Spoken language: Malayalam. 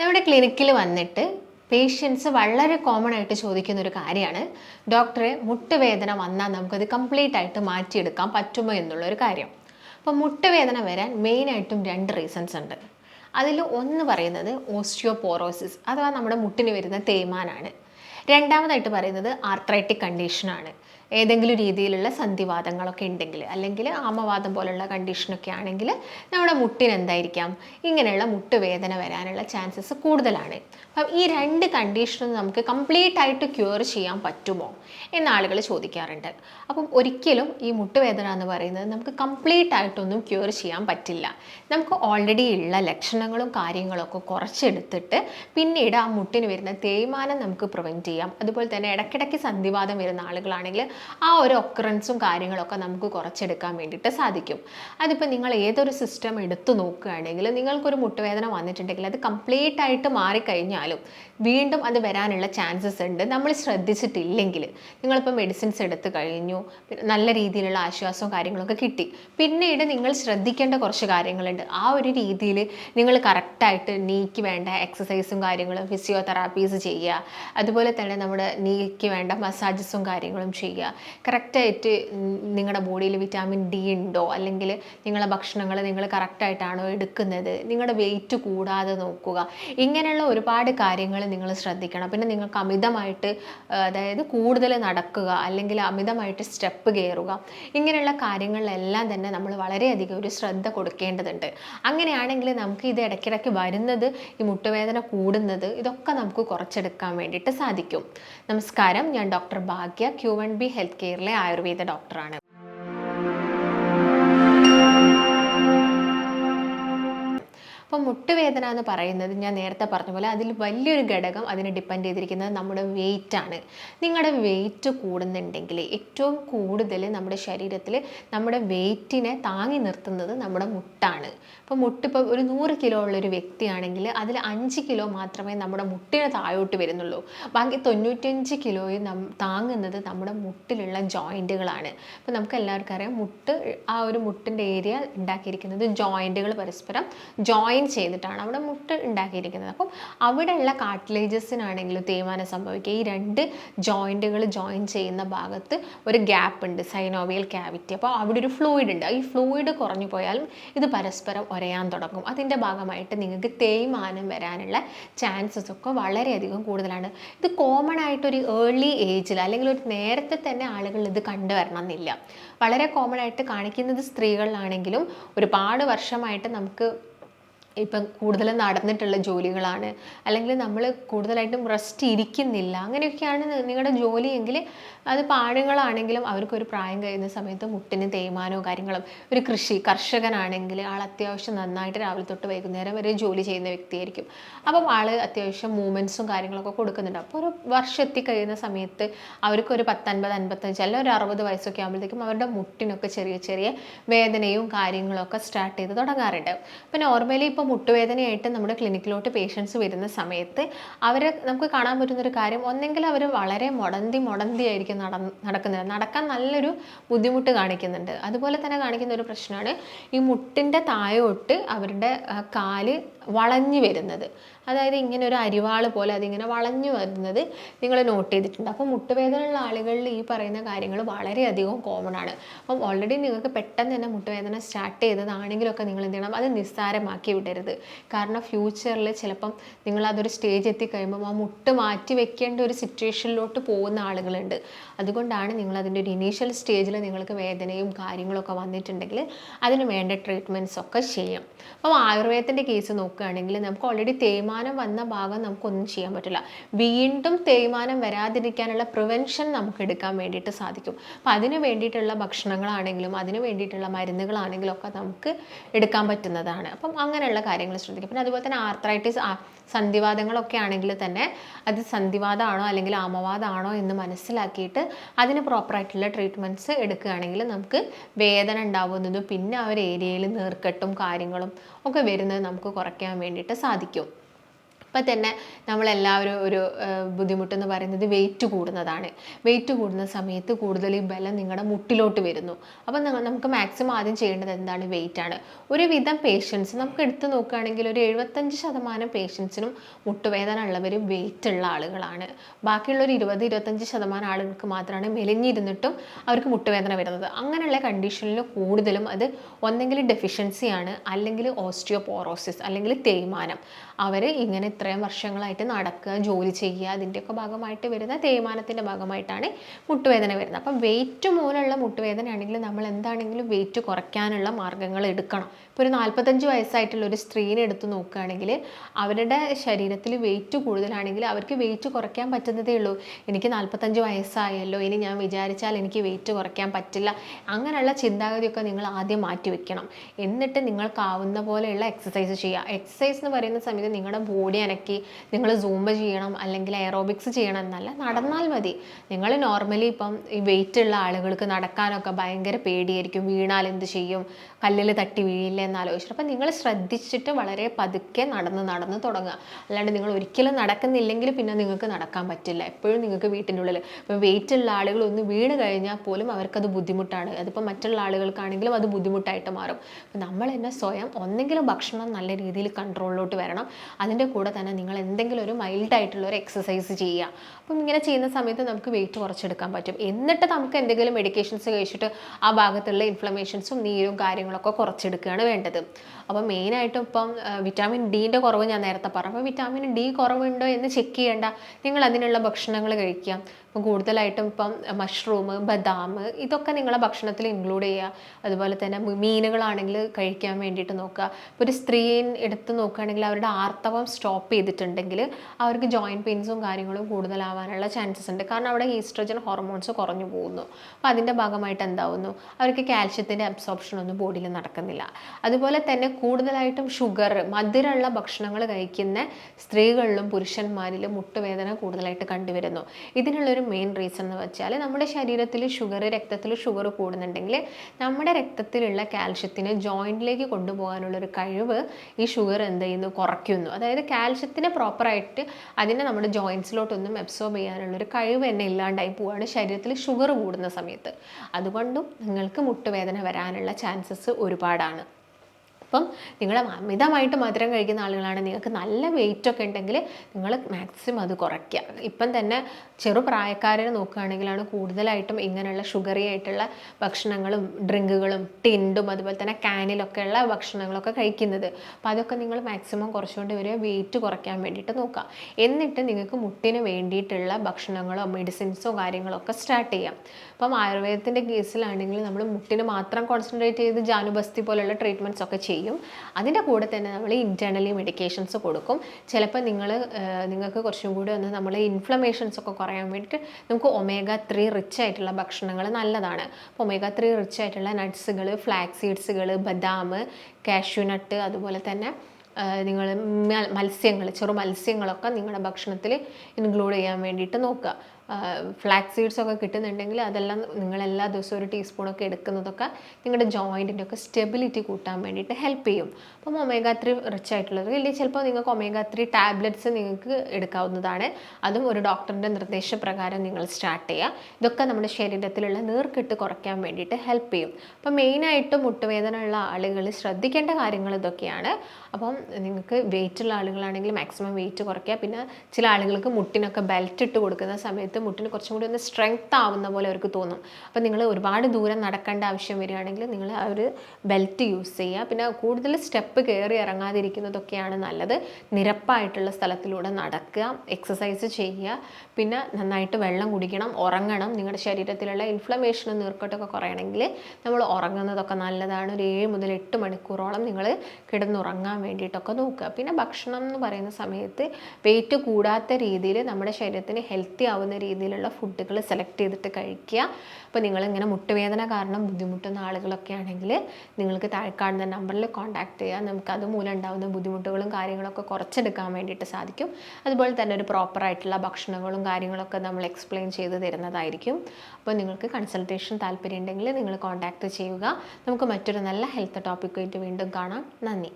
നമ്മുടെ ക്ലിനിക്കിൽ വന്നിട്ട് പേഷ്യൻസ് വളരെ കോമൺ ആയിട്ട് ചോദിക്കുന്ന ഒരു കാര്യമാണ്. ഡോക്ടറെ മുട്ടുവേദന വന്നാൽ നമുക്കത് കംപ്ലീറ്റ് ആയിട്ട് മാറ്റിയെടുക്കാൻ പറ്റുമോ എന്നുള്ളൊരു കാര്യം. അപ്പോൾ മുട്ടുവേദന വരാൻ മെയിനായിട്ടും രണ്ട് റീസൺസ് ഉണ്ട്. അതിൽ ഒന്ന് പറയുന്നത് ഓസ്റ്റിയോപോറോസിസ് അഥവാ നമ്മുടെ മുട്ടിന് വരുന്ന തേയ്മാനാണ്. രണ്ടാമതായിട്ട് പറയുന്നത് ആർത്രൈറ്റിക് കണ്ടീഷനാണ് ഏതെങ്കിലും രീതിയിലുള്ള സന്ധിവാദങ്ങളൊക്കെ ഉണ്ടെങ്കിൽ അല്ലെങ്കിൽ ആമവാദം പോലുള്ള കണ്ടീഷനൊക്കെ ആണെങ്കിൽ നമ്മുടെ മുട്ടിന് എന്തായിരിക്കാം? ഇങ്ങനെയുള്ള മുട്ടുവേദന വരാനുള്ള ചാൻസസ് കൂടുതലാണ്. അപ്പം ഈ രണ്ട് കണ്ടീഷനും നമുക്ക് കംപ്ലീറ്റ് ആയിട്ട് ക്യൂർ ചെയ്യാൻ പറ്റുമോ? എന്ന് ആളുകൾ ചോദിക്കാറുണ്ട്. അപ്പം ഒരിക്കലും ഈ മുട്ടുവേദന എന്ന് പറയുന്നത് നമുക്ക് കംപ്ലീറ്റ് ആയിട്ടൊന്നും ക്യൂർ ചെയ്യാൻ പറ്റില്ല. നമുക്ക് ഓൾറെഡി ഉള്ള ലക്ഷണങ്ങളും കാര്യങ്ങളൊക്കെ കുറച്ചെടുത്തിട്ട് പിന്നീട് ആ മുട്ടിന് വരുന്ന തേയ്മാനം നമുക്ക് പ്രിവെന്റ് ചെയ്യാം. അതുപോലെ തന്നെ ഇടയ്ക്കിടയ്ക്ക് സന്ധിവാദം വരുന്ന ആളുകളാണെങ്കിൽ ആ ഒരു ഒക്കറൻസും കാര്യങ്ങളൊക്കെ നമുക്ക് കുറച്ചെടുക്കാൻ വേണ്ടിയിട്ട് സാധിക്കും. അതിപ്പോൾ നിങ്ങൾ ഏതൊരു സിസ്റ്റം എടുത്തു നോക്കുകയാണെങ്കിൽ നിങ്ങൾക്കൊരു മുട്ടുവേദന വന്നിട്ടുണ്ടെങ്കിൽ അത് കംപ്ലീറ്റ് ആയിട്ട് മാറിക്കഴിഞ്ഞാലും വീണ്ടും അത് വരാനുള്ള ചാൻസസ് ഉണ്ട്. നമ്മൾ ശ്രദ്ധിച്ചിട്ടില്ലെങ്കിൽ നിങ്ങളിപ്പോൾ മെഡിസിൻസ് എടുത്ത് കഴിഞ്ഞു നല്ല രീതിയിലുള്ള ആശ്വാസവും കാര്യങ്ങളൊക്കെ കിട്ടി. പിന്നീട് നിങ്ങൾ ശ്രദ്ധിക്കേണ്ട കുറച്ച് കാര്യങ്ങളുണ്ട്. ആ ഒരു രീതിയിൽ നിങ്ങൾ കറക്റ്റായിട്ട് നീക്ക് വേണ്ട എക്സസൈസും കാര്യങ്ങളും ഫിസിയോതെറാപ്പീസ് ചെയ്യുക. അതുപോലെ തന്നെ നമ്മുടെ നീക്ക് വേണ്ട മസാജസും കാര്യങ്ങളും ചെയ്യുക. കറക്റ്റായിട്ട് നിങ്ങളുടെ ബോഡിയിൽ വിറ്റാമിൻ ഡി ഉണ്ടോ? അല്ലെങ്കിൽ നിങ്ങളുടെ ഭക്ഷണങ്ങൾ നിങ്ങൾ കറക്റ്റായിട്ടാണോ എടുക്കുന്നത്? നിങ്ങളുടെ വെയിറ്റ് കൂടാതെ നോക്കുക. ഇങ്ങനെയുള്ള ഒരുപാട് കാര്യങ്ങൾ നിങ്ങൾ ശ്രദ്ധിക്കണം. പിന്നെ നിങ്ങൾക്ക് അമിതമായിട്ട് അതായത് കൂടുതൽ നടക്കുക അല്ലെങ്കിൽ അമിതമായിട്ട് സ്റ്റെപ്പ് കയറുക ഇങ്ങനെയുള്ള കാര്യങ്ങളിലെല്ലാം തന്നെ നമ്മൾ വളരെയധികം ഒരു ശ്രദ്ധ കൊടുക്കേണ്ടതുണ്ട്. അങ്ങനെയാണെങ്കിൽ നമുക്ക് ഇത് ഇടയ്ക്കിടയ്ക്ക് വരുന്നത് ഈ മുട്ടുവേദന കൂടുന്നത് ഇതൊക്കെ നമുക്ക് കുറച്ചെടുക്കാൻ വേണ്ടിയിട്ട് സാധിക്കും. നമസ്കാരം. ഞാൻ doctor Bhagya. Q one B health കെയറിലെ Ayurveda ഡോക്ടറാണ്. അപ്പോൾ മുട്ടുവേദന എന്ന് പറയുന്നത് ഞാൻ നേരത്തെ പറഞ്ഞ പോലെ അതിൽ വലിയൊരു ഘടകം അതിനെ ഡിപ്പെൻഡ് ചെയ്തിരിക്കുന്നത് നമ്മുടെ വെയിറ്റ് ആണ്. നിങ്ങളുടെ വെയിറ്റ് കൂടുന്നുണ്ടെങ്കിൽ ഏറ്റവും കൂടുതൽ നമ്മുടെ ശരീരത്തിൽ നമ്മുടെ വെയിറ്റിനെ താങ്ങി നിർത്തുന്നത് നമ്മുടെ മുട്ടാണ്. അപ്പോൾ മുട്ടിപ്പോൾ ഒരു നൂറ് കിലോ ഉള്ള ഒരു വ്യക്തിയാണെങ്കിൽ അതിൽ അഞ്ച് കിലോ മാത്രമേ നമ്മുടെ മുട്ടിന് താഴോട്ട് വരുന്നുള്ളൂ. ബാക്കി തൊണ്ണൂറ്റഞ്ച് കിലോയും താങ്ങുന്നത് നമ്മുടെ മുട്ടിലുള്ള ജോയിന്റുകളാണ് അപ്പോൾ നമുക്ക് എല്ലാവർക്കും അറിയാം മുട്ട് ആ ഒരു മുട്ടിന്റെ ഏരിയ ഉണ്ടാക്കിയിരിക്കുന്നത് ജോയിന്റുകൾ പരസ്പരം. ജോയിൻ ചെയ്തിട്ടാണ് അവിടെ മുട്ട് ഉണ്ടാക്കിയിരിക്കുന്നത്. അപ്പം അവിടെയുള്ള കാർട്ടിലേജസിനാണെങ്കിലും തേയ്മാനം സംഭവിക്കുക. ഈ രണ്ട് ജോയിന്റുകൾ ജോയിൻ ചെയ്യുന്ന ഭാഗത്ത് ഒരു ഗ്യാപ്പ് ഉണ്ട് സൈനോവിയൽ ക്യാവിറ്റി. അപ്പോൾ അവിടെ ഒരു ഫ്ലൂയിഡ് ഉണ്ട്. ഈ ഫ്ലൂയിഡ് കുറഞ്ഞു പോയാലും ഇത് പരസ്പരം ഒരയാൻ തുടങ്ങും. അതിന്റെ ഭാഗമായിട്ട് നിങ്ങൾക്ക് തേയ്മാനം വരാനുള്ള ചാൻസസ് ഒക്കെ വളരെയധികം കൂടുതലാണ്. ഇത് കോമൺ ആയിട്ടൊരു ഏർലി ഏജിൽ അല്ലെങ്കിൽ ഒരു നേരത്തെ തന്നെ ആളുകൾ ഇത് കണ്ടുവരണം എന്നില്ല വളരെ കോമൺ ആയിട്ട് കാണിക്കുന്നത് സ്ത്രീകളിലാണെങ്കിലും ഒരുപാട് വർഷമായിട്ട് നമുക്ക് ഇപ്പം കൂടുതൽ നടന്നിട്ടുള്ള ജോലികളാണ്. അല്ലെങ്കിൽ നമ്മൾ കൂടുതലായിട്ടും റെസ്റ്റ് ഇരിക്കുന്നില്ല. അങ്ങനെയൊക്കെയാണ് നിങ്ങളുടെ ജോലിയെങ്കിൽ അത് പാടുകളാണെങ്കിലും അവർക്കൊരു പ്രായം കഴിയുന്ന സമയത്ത് മുട്ടിന് തേയ്മാനോ കാര്യങ്ങളും ഒരു കൃഷി കർഷകനാണെങ്കിൽ ആൾ അത്യാവശ്യം നന്നായിട്ട് രാവിലെ തൊട്ട് വൈകുന്നേരം വരെ ജോലി ചെയ്യുന്ന വ്യക്തിയായിരിക്കും. അപ്പം ആൾ അത്യാവശ്യം മൂവ്മെന്റ്സും കാര്യങ്ങളൊക്കെ കൊടുക്കുന്നുണ്ട്. അപ്പോൾ ഒരു വർഷത്തി എത്തിക്കഴിയുന്ന സമയത്ത് അവർക്കൊരു പത്തൊൻപത് അൻപത്തഞ്ച് അല്ല ഒരു അറുപത് വയസ്സൊക്കെ ആകുമ്പോഴത്തേക്കും അവരുടെ മുട്ടിനൊക്കെ ചെറിയ ചെറിയ വേദനയും കാര്യങ്ങളൊക്കെ സ്റ്റാർട്ട് ചെയ്ത് തുടങ്ങാറുണ്ട്. അപ്പോൾ നോർമലി ഇപ്പോൾ മുട്ടുവേദനയായിട്ട് നമ്മുടെ ക്ലിനിക്കിലോട്ട് പേഷ്യൻസ് വരുന്ന സമയത്ത് അവരെ നമുക്ക് കാണാൻ പറ്റുന്നൊരു കാര്യം ഒന്നെങ്കിൽ അവർ വളരെ മുടന്തി മുടന്തി ആയിരിക്കും നട നടക്കുന്നത്. നടക്കാൻ നല്ലൊരു ബുദ്ധിമുട്ട് കാണിക്കുന്നുണ്ട്. അതുപോലെ തന്നെ കാണിക്കുന്ന ഒരു പ്രശ്നമാണ് ഈ മുട്ടിന്റെ താഴോട്ട് അവരുടെ കാൽ വളഞ്ഞു വരുന്നത്. അതായത് ഇങ്ങനെ ഒരു അരിവാൾ പോലെ അതിങ്ങനെ വളഞ്ഞു വരുന്നത് നിങ്ങൾ നോട്ട് ചെയ്തിട്ടുണ്ട്. അപ്പോൾ മുട്ടുവേദനയുള്ള ആളുകളിൽ ഈ പറയുന്ന കാര്യങ്ങൾ വളരെയധികം കോമൺ ആണ്. അപ്പം ഓൾറെഡി നിങ്ങൾക്ക് പെട്ടെന്ന് തന്നെ മുട്ടുവേദന സ്റ്റാർട്ട് ചെയ്തതാണെങ്കിലൊക്കെ നിങ്ങൾ എന്ത് ചെയ്യണം? അത് നിസ്സാരമാക്കി വിടരുത് കാരണം ഫ്യൂച്ചറിൽ ചിലപ്പം നിങ്ങൾ അതൊരു സ്റ്റേജ് എത്തിക്കഴിയുമ്പം ആ മുട്ട് മാറ്റി വെക്കേണ്ട ഒരു സിറ്റുവേഷനിലോട്ട് പോകുന്ന ആളുകളുണ്ട്. അതുകൊണ്ടാണ് നിങ്ങൾ അതിന്റെ ഒരു ഇനീഷ്യൽ സ്റ്റേജിൽ നിങ്ങൾക്ക് വേദനയും കാര്യങ്ങളൊക്കെ വന്നിട്ടുണ്ടെങ്കിൽ അതിന് വേണ്ട ട്രീറ്റ്മെന്റ്സ് ഒക്കെ ചെയ്യാം. അപ്പം ആയുർവേദത്തിന്റെ കേസ് നോക്കുകയാണെങ്കിൽ നമുക്ക് ഓൾറെഡി തേയ്മാനം വന്ന ഭാഗം നമുക്കൊന്നും ചെയ്യാൻ പറ്റില്ല. വീണ്ടും തേയ്മാനം വരാതിരിക്കാനുള്ള പ്രിവെൻഷൻ നമുക്ക് എടുക്കാൻ വേണ്ടിയിട്ട് സാധിക്കും. അപ്പം അതിന് വേണ്ടിയിട്ടുള്ള ഭക്ഷണങ്ങളാണെങ്കിലും അതിന് വേണ്ടിയിട്ടുള്ള മരുന്നുകളാണെങ്കിലും ഒക്കെ നമുക്ക് എടുക്കാൻ പറ്റുന്നതാണ്. അപ്പം അങ്ങനെയുള്ള കാര്യങ്ങൾ ശ്രദ്ധിക്കുക. പിന്നെ അതുപോലെ തന്നെ ആർത്രൈറ്റിസ് സന്ധിവാദങ്ങളൊക്കെ ആണെങ്കിൽ തന്നെ അത് സന്ധിവാദമാണോ അല്ലെങ്കിൽ ആമവാദമാണോ എന്ന് മനസ്സിലാക്കിയിട്ട് അതിന് പ്രോപ്പറായിട്ടുള്ള ട്രീറ്റ്മെന്റ്സ് എടുക്കുകയാണെങ്കിൽ നമുക്ക് വേദന ഉണ്ടാവുന്നതും പിന്നെ ആ ഒരു ഏരിയയിൽ നീർക്കെട്ടും കാര്യങ്ങളും ഒക്കെ വരുന്നത് നമുക്ക് കുറയ്ക്കാൻ വേണ്ടിയിട്ട് സാധിക്കും. അപ്പം തന്നെ നമ്മളെല്ലാവരും ഒരു ബുദ്ധിമുട്ടെന്ന് പറയുന്നത് വെയിറ്റ് കൂടുന്നതാണ്. വെയിറ്റ് കൂടുന്ന സമയത്ത് കൂടുതൽ ഈ ബലം നിങ്ങളുടെ മുട്ടിലോട്ട് വരുന്നു. അപ്പം നമുക്ക് മാക്സിമം ആദ്യം ചെയ്യേണ്ടത് എന്താണ് വെയിറ്റ് ആണ്. ഒരുവിധം പേഷ്യൻസ് നമുക്ക് എടുത്തു നോക്കുകയാണെങ്കിൽ ഒരു എഴുപത്തഞ്ച് ശതമാനം പേഷ്യൻസിനും മുട്ടുവേദന ഉള്ളവർ വെയിറ്റ് ഉള്ള ആളുകളാണ്. ബാക്കിയുള്ള ഒരു ഇരുപത് ഇരുപത്തഞ്ച് ശതമാനം ആളുകൾക്ക് മാത്രമാണ് മെലിഞ്ഞിരുന്നിട്ടും അവർക്ക് മുട്ടുവേദന വരുന്നത്. അങ്ങനെയുള്ള കണ്ടീഷനിൽ കൂടുതലും അത് ഒന്നെങ്കിൽ ഡെഫിഷ്യൻസിയാണ് അല്ലെങ്കിൽ ഓസ്റ്റിയോപോറോസിസ് അല്ലെങ്കിൽ തേയ്മാനം. അവർ ഇങ്ങനെ ഇത്രയും വർഷങ്ങളായിട്ട് നടക്കുക ജോലി ചെയ്യുക അതിന്റെയൊക്കെ ഭാഗമായിട്ട് വരുന്ന തേയ്മാനത്തിന്റെ ഭാഗമായിട്ടാണ് മുട്ടുവേദന വരുന്നത്. അപ്പം വെയിറ്റ് മൂലമുള്ള മുട്ടുവേദനയാണെങ്കിൽ നമ്മൾ എന്താണെങ്കിലും വെയിറ്റ് കുറയ്ക്കാനുള്ള മാർഗങ്ങൾ എടുക്കണം. ഇപ്പോൾ ഒരു നാൽപ്പത്തഞ്ച് വയസ്സായിട്ടുള്ള ഒരു സ്ത്രീനെ എടുത്ത് നോക്കുകയാണെങ്കിൽ അവരുടെ ശരീരത്തിൽ വെയിറ്റ് കൂടുതലാണെങ്കിൽ അവർക്ക് വെയിറ്റ് കുറയ്ക്കാൻ പറ്റുന്നതേ ഉള്ളൂ. എനിക്ക് നാൽപ്പത്തഞ്ച് വയസ്സായല്ലോ ഇനി ഞാൻ വിചാരിച്ചാൽ എനിക്ക് വെയിറ്റ് കുറയ്ക്കാൻ പറ്റില്ല. അങ്ങനെയുള്ള ചിന്താഗതിയൊക്കെ നിങ്ങൾ ആദ്യം മാറ്റി വെക്കണം. എന്നിട്ട് നിങ്ങൾക്കാവുന്ന പോലെയുള്ള എക്സസൈസ് ചെയ്യുക. എക്സസൈസ് എന്ന് പറയുന്ന സമയത്ത് നിങ്ങളുടെ ബോഡി അനക്കി നിങ്ങൾ സൂമ്പ ചെയ്യണം അല്ലെങ്കിൽ എയറോബിക്സ് ചെയ്യണം എന്നല്ല നടന്നാൽ മതി. നിങ്ങൾ നോർമലി ഇപ്പം ഈ വെയിറ്റ് ഉള്ള ആളുകൾക്ക് നടക്കാനൊക്കെ ഭയങ്കര പേടിയായിരിക്കും. വീണാൽ എന്ത് ചെയ്യും? കല്ലിൽ തട്ടി വീഴില്ല എന്നാലോചിച്ചു അപ്പം നിങ്ങൾ ശ്രദ്ധിച്ചിട്ട് വളരെ പതുക്കെ നടന്ന് നടന്ന് തുടങ്ങുക. അല്ലാണ്ട് നിങ്ങൾ ഒരിക്കലും നടക്കുന്നില്ലെങ്കിൽ പിന്നെ നിങ്ങൾക്ക് നടക്കാൻ പറ്റില്ല. എപ്പോഴും നിങ്ങൾക്ക് വീട്ടിന്റെ ഉള്ളിൽ ഇപ്പം വെയിറ്റ് ഉള്ള ആളുകൾ ഒന്ന് വീണ് കഴിഞ്ഞാൽ പോലും അവർക്കത് ബുദ്ധിമുട്ടാണ്. അതിപ്പോൾ മറ്റുള്ള ആളുകൾക്കാണെങ്കിലും അത് ബുദ്ധിമുട്ടായിട്ട് മാറും. അപ്പം നമ്മൾ തന്നെ സ്വയം ഒന്നെങ്കിലും ഭക്ഷണം നല്ല രീതിയിൽ കൺട്രോളിലോട്ട് വരണം. അതിന്റെ കൂടെ തന്നെ നിങ്ങൾ എന്തെങ്കിലും ഒരു മൈൽഡ് ആയിട്ടുള്ള ഒരു എക്സസൈസ് ചെയ്യുക അപ്പം ഇങ്ങനെ ചെയ്യുന്ന സമയത്ത് നമുക്ക് വെയിറ്റ് കുറച്ചെടുക്കാൻ പറ്റും. എന്നിട്ട് നമുക്ക് എന്തെങ്കിലും മെഡിക്കേഷൻസ് കഴിച്ചിട്ട് ആ ഭാഗത്തുള്ള ഇൻഫ്ലമേഷൻസും നീരും കാര്യങ്ങളൊക്കെ കുറച്ചെടുക്കുകയാണ് വേണ്ടത്. അപ്പോൾ മെയിനായിട്ടും ഇപ്പം വിറ്റാമിൻ ഡീന്റെ കുറവ് ഞാൻ നേരത്തെ പറഞ്ഞു. അപ്പോൾ വിറ്റാമിൻ ഡി കുറവുണ്ടോ എന്ന് ചെക്ക് ചെയ്യേണ്ട. നിങ്ങൾ അതിനുള്ള ഭക്ഷണങ്ങൾ കഴിക്കുക. ഇപ്പം കൂടുതലായിട്ടും ഇപ്പം മഷ്റൂം ബദാം ഇതൊക്കെ നിങ്ങളെ ഭക്ഷണത്തിൽ ഇൻക്ലൂഡ് ചെയ്യുക. അതുപോലെ തന്നെ മീനുകളാണെങ്കിൽ കഴിക്കാൻ വേണ്ടിയിട്ട് നോക്കുക. ഇപ്പോൾ ഒരു സ്ത്രീയെ എടുത്ത് നോക്കുകയാണെങ്കിൽ അവരുടെ ആർത്തവം സ്റ്റോപ്പ് ചെയ്തിട്ടുണ്ടെങ്കിൽ അവർക്ക് ജോയിന്റ് പെയിൻസും കാര്യങ്ങളും കൂടുതലാവാനുള്ള ചാൻസസ് ഉണ്ട്. കാരണം അവിടെ ഈസ്ട്രജൻ ഹോർമോൺസ് കുറഞ്ഞു പോകുന്നു. അപ്പോൾ അതിന്റെ ഭാഗമായിട്ട് എന്താവുന്നു? അവർക്ക് കാൽഷ്യത്തിന്റെ അബ്സോർപ്ഷൻ ഒന്നും ബോഡിയിൽ നടക്കുന്നില്ല. അതുപോലെ തന്നെ കൂടുതലായിട്ടും ഷുഗർ മധുരമുള്ള ഭക്ഷണങ്ങൾ കഴിക്കുന്ന സ്ത്രീകളിലും പുരുഷന്മാരിലും മുട്ടുവേദന കൂടുതലായിട്ട് കണ്ടുവരുന്നു. ഇതിനുള്ളൊരു മെയിൻ റീസൺ എന്ന് വെച്ചാൽ നമ്മുടെ ശരീരത്തിൽ ഷുഗർ രക്തത്തിൽ ഷുഗർ കൂടുന്നുണ്ടെങ്കിൽ നമ്മുടെ രക്തത്തിലുള്ള കാൽഷ്യത്തിനെ ജോയിന്റിലേക്ക് കൊണ്ടുപോകാനുള്ളൊരു കഴിവ് ഈ ഷുഗർ എന്ത് ചെയ്യുന്നു? കുറയ്ക്കുന്നു. അതായത് കാൽഷ്യത്തിനെ പ്രോപ്പറായിട്ട് അതിനെ നമ്മുടെ ജോയിൻസിലോട്ടൊന്നും അബ്സോർബ് ചെയ്യാനുള്ളൊരു കഴിവ് തന്നെ ഇല്ലാണ്ടായി പോവുകയാണ് ശരീരത്തിൽ ഷുഗർ കൂടുന്ന സമയത്ത്. അതുകൊണ്ടും നിങ്ങൾക്ക് മുട്ടുവേദന വരാനുള്ള ചാൻസസ് ഒരുപാടാണ്. അപ്പം നിങ്ങൾ അമിതമായിട്ട് മധുരം കഴിക്കുന്ന ആളുകളാണ്. നിങ്ങൾക്ക് നല്ല വെയിറ്റ് ഒക്കെ ഉണ്ടെങ്കിൽ നിങ്ങൾ മാക്സിമം അത് കുറയ്ക്കുക. ഇപ്പം തന്നെ ചെറുപ്രായക്കാരെ നോക്കുകയാണെങ്കിലാണ് കൂടുതലായിട്ടും ഇങ്ങനെയുള്ള ഷുഗറി ആയിട്ടുള്ള ഭക്ഷണങ്ങളും ഡ്രിങ്കുകളും ടിൻഡും അതുപോലെ തന്നെ ക്യാനിലൊക്കെയുള്ള ഭക്ഷണങ്ങളൊക്കെ കഴിക്കുന്നത്. അപ്പോൾ അതൊക്കെ നിങ്ങൾ മാക്സിമം കുറച്ചുകൊണ്ട് വരിക. വെയിറ്റ് കുറയ്ക്കാൻ വേണ്ടിയിട്ട് നോക്കുക. എന്നിട്ട് നിങ്ങൾക്ക് മുട്ടിന് വേണ്ടിയിട്ടുള്ള ഭക്ഷണങ്ങളോ മെഡിസിൻസോ കാര്യങ്ങളോ ഒക്കെ സ്റ്റാർട്ട് ചെയ്യാം. അപ്പം ആയുർവേദത്തിന്റെ കേസിലാണെങ്കിൽ നമ്മൾ മുട്ടിന് മാത്രം കോൺസെൻട്രേറ്റ് ചെയ്ത് ജാനുബസ്തി പോലുള്ള ട്രീറ്റ്മെന്റ്സ് ഒക്കെ ചെയ്യും. അതിന്റെ കൂടെ തന്നെ നമ്മൾ ഇന്റേർണലി മെഡിക്കേഷൻസ് കൊടുക്കും. ചിലപ്പോൾ നിങ്ങൾ നിങ്ങൾക്ക് കുറച്ചും കൂടി ഒന്ന് നമ്മൾ ഇൻഫ്ലമേഷൻസ് ഒക്കെ കുറയാൻ വേണ്ടിയിട്ട് നമുക്ക് ഒമേഗ ത്രീ റിച്ച് ആയിട്ടുള്ള ഭക്ഷണങ്ങൾ നല്ലതാണ്. അപ്പോൾ ഒമേഗ ത്രീ റിച്ച് ആയിട്ടുള്ള നട്ട്സുകൾ ഫ്ലാക്സ് സീഡ്സുകൾ ബദാം കാഷ്യൂനട്ട് അതുപോലെ തന്നെ നിങ്ങൾ മത്സ്യങ്ങൾ ചെറു മത്സ്യങ്ങളൊക്കെ നിങ്ങളുടെ ഭക്ഷണത്തിൽ ഇൻക്ലൂഡ് ചെയ്യാൻ വേണ്ടിയിട്ട് നോക്കുക. ഫ്ലാക്സ് സീഡ്സ് ഒക്കെ കിട്ടുന്നുണ്ടെങ്കിൽ അതെല്ലാം നിങ്ങൾ എല്ലാ ദിവസവും ഒരു ടീസ്പൂണൊക്കെ എടുക്കുന്നതൊക്കെ നിങ്ങളുടെ ജോയിന്റിന്റെ ഒക്കെ സ്റ്റെബിലിറ്റി കൂട്ടാൻ വേണ്ടിയിട്ട് ഹെൽപ്പ് ചെയ്യും. അപ്പം ഒമേഗ ത്രീ റിച്ച് ആയിട്ടുള്ളത് ഇല്ലെങ്കിൽ ചിലപ്പോൾ നിങ്ങൾക്ക് ഒമേഗ ത്രീ ടാബ്ലറ്റ്സ് നിങ്ങൾക്ക് എടുക്കാവുന്നതാണ്. അതും ഒരു ഡോക്ടറിന്റെ നിർദ്ദേശപ്രകാരം നിങ്ങൾ സ്റ്റാർട്ട് ചെയ്യുക. ഇതൊക്കെ നമ്മുടെ ശരീരത്തിലുള്ള നീർക്കെട്ട് കുറയ്ക്കാൻ വേണ്ടിയിട്ട് ഹെൽപ്പ് ചെയ്യും. അപ്പം മെയിനായിട്ട് മുട്ടുവേദന ഉള്ള ആളുകൾ ശ്രദ്ധിക്കേണ്ട കാര്യങ്ങൾ ഇതൊക്കെയാണ്. അപ്പം നിങ്ങൾക്ക് വെയിറ്റ് ഉള്ള ആളുകളാണെങ്കിൽ മാക്സിമം വെയിറ്റ് കുറയ്ക്കുക. പിന്നെ ചില ആളുകൾക്ക് മുട്ടിനൊക്കെ ബെൽറ്റ് ഇട്ട് കൊടുക്കുന്ന സമയത്ത് മുട്ടിന് കുറച്ചും കൂടി ഒന്ന് സ്ട്രെങ്ത് ആവുന്ന പോലെ അവർക്ക് തോന്നും. അപ്പോൾ നിങ്ങൾ ഒരുപാട് ദൂരം നടക്കേണ്ട ആവശ്യം വരികയാണെങ്കിൽ നിങ്ങൾ ആ ഒരു ബെൽറ്റ് യൂസ് ചെയ്യുക. പിന്നെ കൂടുതൽ സ്റ്റെപ്പ് കയറി ഇറങ്ങാതിരിക്കുന്നതൊക്കെയാണ് നല്ലത്. നിരപ്പായിട്ടുള്ള സ്ഥലത്തിലൂടെ നടക്കുക എക്സസൈസ് ചെയ്യുക. പിന്നെ നന്നായിട്ട് വെള്ളം കുടിക്കണം ഉറങ്ങണം. നിങ്ങളുടെ ശരീരത്തിലുള്ള ഇൻഫ്ലമേഷനും നീർക്കെട്ടൊക്കെ കുറയണമെങ്കിൽ നമ്മൾ ഉറങ്ങുന്നതൊക്കെ നല്ലതാണ്. ഒരു ഏഴ് മുതൽ എട്ട് മണിക്കൂറോളം നിങ്ങൾ കിടന്നുറങ്ങാൻ വേണ്ടിയിട്ടൊക്കെ നോക്കുക. പിന്നെ ഭക്ഷണം എന്ന് പറയുന്ന സമയത്ത് വെയിറ്റ് കൂടാത്ത രീതിയിൽ നമ്മുടെ ശരീരത്തിന് ഹെൽത്തി ആവുന്ന രീതിയിലുള്ള ഫുഡുകൾ സെലക്ട് ചെയ്തിട്ട് കഴിക്കുക. അപ്പോൾ നിങ്ങളിങ്ങനെ മുട്ടുവേദന കാരണം ബുദ്ധിമുട്ടുന്ന ആളുകളൊക്കെ ആണെങ്കിൽ നിങ്ങൾക്ക് താഴെ കാണുന്ന നമ്പറിൽ കോൺടാക്ട് ചെയ്യുക. നമുക്ക് അതുമൂലം ഉണ്ടാകുന്ന ബുദ്ധിമുട്ടുകളും കാര്യങ്ങളൊക്കെ കുറച്ചെടുക്കാൻ വേണ്ടിയിട്ട് സാധിക്കും. അതുപോലെ തന്നെ ഒരു പ്രോപ്പറായിട്ടുള്ള ഭക്ഷണങ്ങളും കാര്യങ്ങളൊക്കെ നമ്മൾ എക്സ്പ്ലെയിൻ ചെയ്ത് തരുന്നതായിരിക്കും. അപ്പോൾ നിങ്ങൾക്ക് കൺസൾട്ടേഷൻ താല്പര്യം ഉണ്ടെങ്കിൽ നിങ്ങൾ കോൺടാക്ട് ചെയ്യുക. നമുക്ക് മറ്റൊരു നല്ല ഹെൽത്ത് ടോപ്പിക്കായിട്ട് വീണ്ടും കാണാം. നന്ദി.